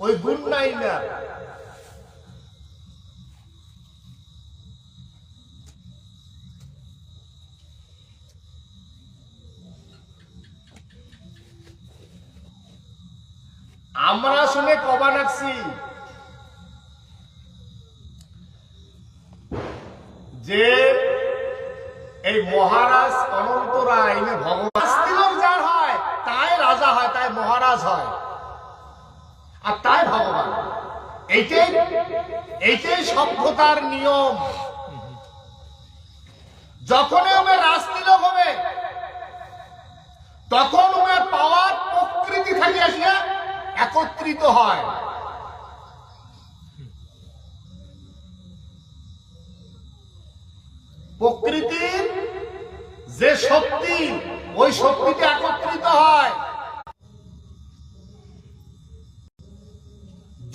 ওই গুণ নাই না। আমরা শুনে কবা রাখছি যে এই মহারাজ অনন্ত রায় ভগবান যার হয়, তাই রাজা হয়, তাই মহারাজ হয় আর তাই ভগবান এইটাই এইটাই সভ্যতার নিয়ম। যখনই উমে রাজতিলক হবে, তখন ওনার পাওয়ার প্রকৃতি থাকিয়া আসিয়া একত্রিত হয়।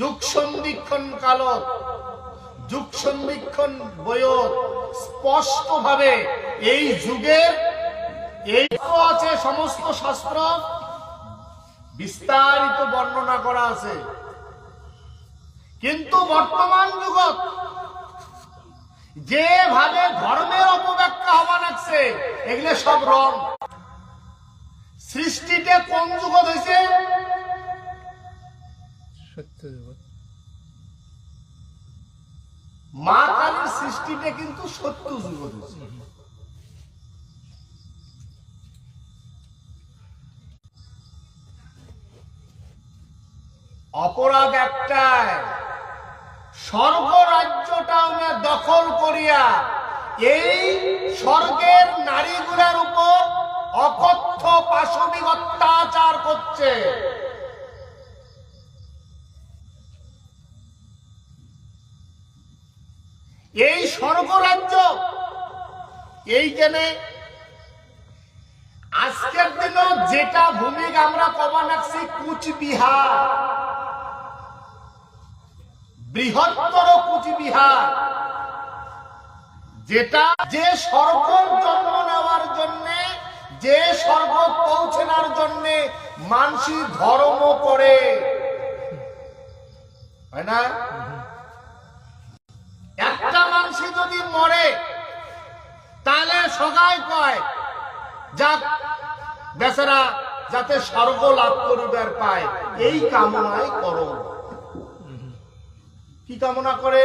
যুগ সন্ধিক্ষণ কালত যুগ সন্ধিক্ষণ বয়ত স্পষ্ট ভাবে এই যুগের এই আছে সমস্ত শাস্ত্র, বিস্তারিত বর্ণনা করা আছে। কিন্তু বর্তমান যুগত যেভাবে ধর্মের অপব্যাখ্যা হওয়া লাগছে, এগুলো সব রং। সৃষ্টিতে কোন যুগত হয়েছে মা কালীর সৃষ্টিতে কিন্তু সত্য যুগত অপরাধ একটাই স্বর্গ রাজ্যটা উনি দখল করিয়া এই স্বর্গের নারীগুলার উপর অকথ্য পাশবিক অত্যাচার করছে এই স্বর্গরাজ্য এইখানে আজকের দিনে যেটা ভূমিকা আমরা কমা রাখছি কুচবিহার। বৃহত্তর কুচবিহার। যেটা যে স্বর্গ জন্ম নেওয়ার জন্য, যে স্বর্গ পৌঁছানোর জন্য মানসি ধর্ম করে। না? সগাই কয় যাক বেচারা যাতে স্বর্গ লাভ করিবার পায় এই কামনাই করো। কি কামনা করে?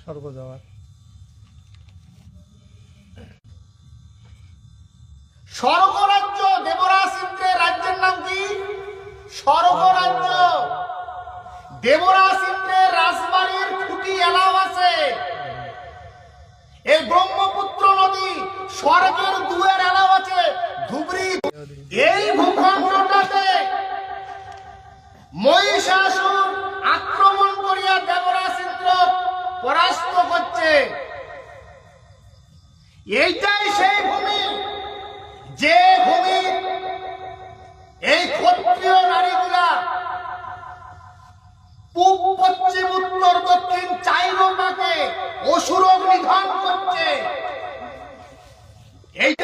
স্বর্গ যাওয়ার। স্বর্গরাজ্য দেবরাজ ইন্দ্রের রাজ্যের নাম কি? স্বর্গরাজ্য দেবরাজ ইন্দ্রের রাজবাড়ির খুঁটি এলাও আছে। এই ব্রহ্মপুত্র নদী স্বর্গের দুয়ের এলাও আছে।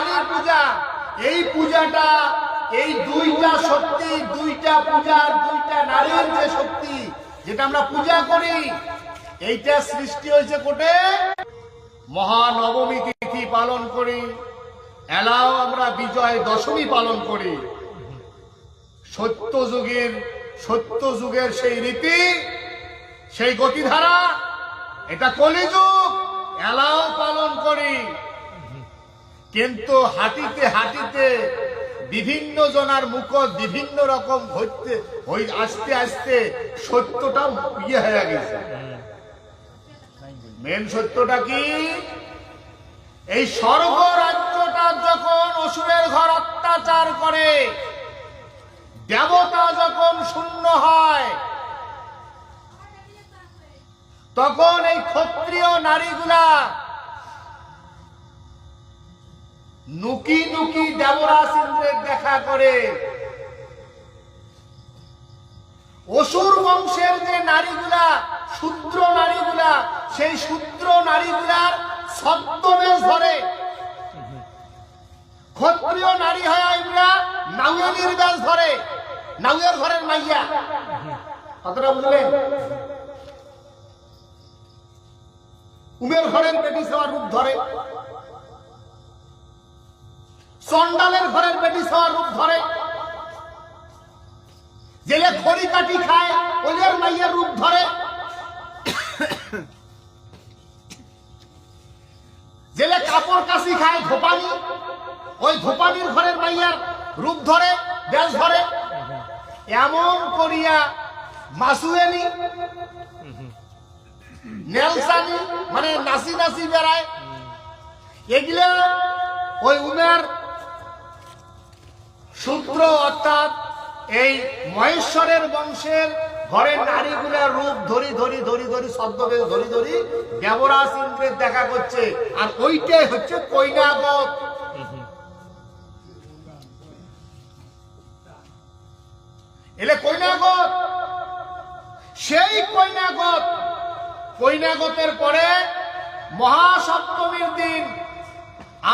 কালীর পূজা। এই পূজাটা, এই দুইটা শক্তি, দুইটা পূজার দুইটা নারীর যে শক্তি, যেটা আমরা পূজা করি, এইটা সৃষ্টি হয়েছে কোটে। মহানবমী তিথি পালন করি, এলাও আমরা বিজয় দশমী পালন করি। সত্য যুগের সত্য যুগের সেই রীতি, সেই গতিধারা, এটা কলিযুগ, এলাও পালন করি। কিন্তু হাঁটিতে হাঁটিতে বিভিন্ন জনার মুখ বিভিন্ন রকম হইতে হই আস্তে আস্তে সত্যটা ইয়ে হয়ে গেছে। মেন সত্যটা কি? এই স্বর্গ রাজ্যটা যখন অসুরের ঘর অত্যাচার করে, দেবতা যখন শূন্য হয়, তখন এই ক্ষত্রিয় নারীগুলা নুকি নুকি দেবরাজ ইন্দ্রের দেখা করে। অসুর বংশের যে নারীগুলা, শূদ্র নারীগুলা, সেই শূদ্র নারীগুলার ছদ্মবেশ ধরে। ক্ষত্রিয় নারী হয় আমরা নাউয়েলির বেশ ধরে। নাউয়ের ঘরের মাইয়া। কতটা বুঝলেন? উমের ঘরের বেটি সবার রূপ ধরে। চন্ডালের ঘরের বেটি সবার রূপ ধরে। জেলে খড়ি কাটি খায় ওদের মাইয়ের রূপ ধরে। জেলে কাপড় কাশি খায় ধোপানি, ওই ধোপানির ঘরের মাইয়ার রূপ ধরে, বেশ ধরে। এমন করিয়া মাসুয়েনি, নেলসানি মানে নাসি নাসি বেড়ায়। এগুলো ওই উমের সূত্র অর্থাৎ এই মহেশ্বরের বংশের ঘরের নারীগুলার রূপ ধরি ধরি ধরি ধরি, ছদ্মবেশ ধরি ধরি দেবরাজ ইন্দ্রের দেখা করছে। আর ওইটাই হচ্ছে কৈনাগত এলে কৈনাগত সেই কৈনাগত কৈনাগতের পরে মহাসপ্তমীর দিন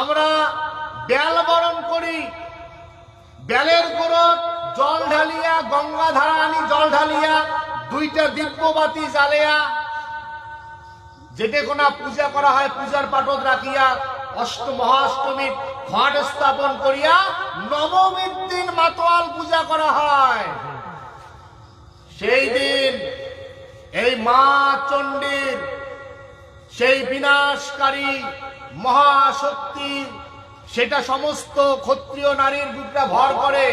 আমরা বেল বরণ করি। বেলের গোড়ত জল ঢালিয়া, গঙ্গা ধারা আনি জল ঢালিয়া, দুইটা দিব্যবাতি জ্বালিয়া যেটে কোনা পূজা করা হয়, পূজার পাঠক রাখিয়া অষ্ট মহাষ্টমীর ঘট স্থাপন করিয়া নবমীর দিন মাতোয়াল পূজা করা হয়। সেই দিন এই মা চণ্ডীর সেই বিনাশকারী মহাশক্তি সেটা সমস্ত ক্ষত্রিয় নারীর বুকটা ভর করে।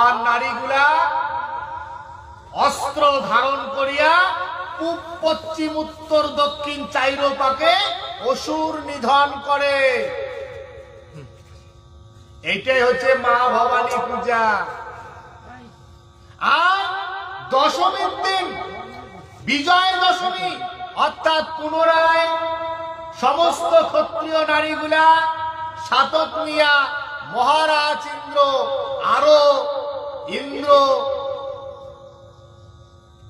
আর নারীগুলা অস্ত্র ধারণ করিয়া পূব, পশ্চিম, উত্তর, দক্ষিণ চাইরোপাকে অসুর নিধন করে। এইটাই হচ্ছে মা ভবানী পূজা। আর দশমীর দিন, বিজয় দশমী, অর্থাৎ পুনরায় সমস্ত ক্ষত্রিয় নারীগুলা সাতক নিয়া মহারাজ ইন্দ্র আরও ইন্দ্র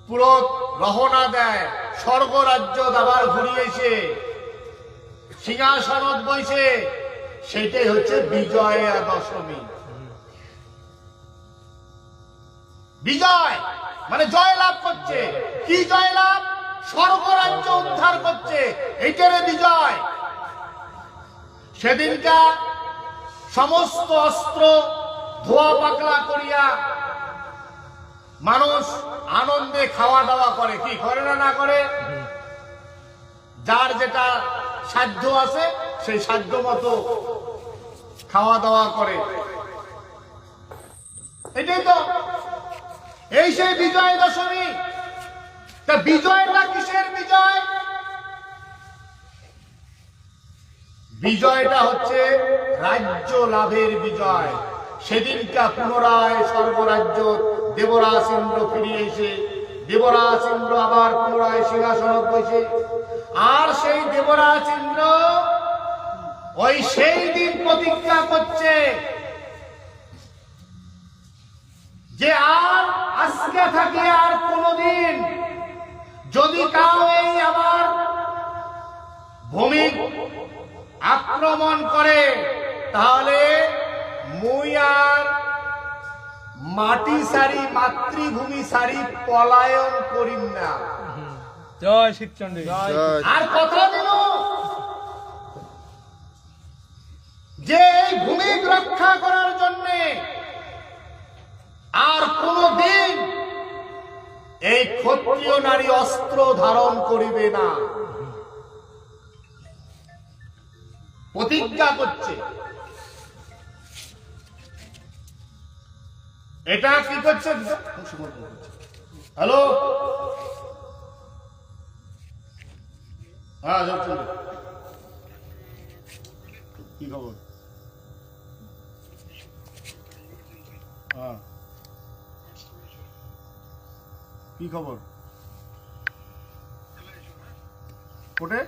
পুরো রহনা দেয়, স্বর্গরাজ্য দাবার ঘুরিয়েছে সিংহাসনত বইছে, সেটাই হচ্ছে বিজয়া দশমী। বিজয় মানে জয় লাভ করছে। কি জয় লাভ স্বর্গরাজ্য উদ্ধার করছে। এইটারে বিজয়। সেদিনকা সমস্ত অস্ত্র ধোয়া পাকলা করিয়া মানুষ আনন্দে খাওয়া দাওয়া করে। কি করে না না করে? যার যেটা সাধ্য আছে, সেই সাধ্য মতো খাওয়া দাওয়া করে। এটাই তো। এই সেই বিজয় দশমী। তা বিজয়টা কিসের বিজয়? বিজয়টা হচ্ছে রাজ্য লাভের বিজয়। সেদিনটা পুনরায় স্বর্গরাজ্য দেবরাজ ইন্দ্র ফিরিয়ে এসে, দেবরাজ ইন্দ্র আবার পুনরায় সিংহাসন বসে আর সেই দেবরাজ ইন্দ্র ওই সেই দিন প্রতিজ্ঞা করছে যে আর আজকে থাকে আর কোনদিন যদি কাউ এই আমার ভূমি আক্রমণ করে তাহলে মুই আর মাটি সারি মাতৃভূমি সারি পলায়ন করিম না। জয় শিবচন্ডী আর কথা দিল যে এই ভূমি রক্ষা করার জন্য আর কোনদিন এই ক্ষত্রিয় নারী অস্ত্র ধারণ করিবে না। প্রতিজ্ঞা করছে। এটা কি করছে? হ্যালো? হ্যাঁ কি খবর? হ্যাঁ। কি খবর? কোটে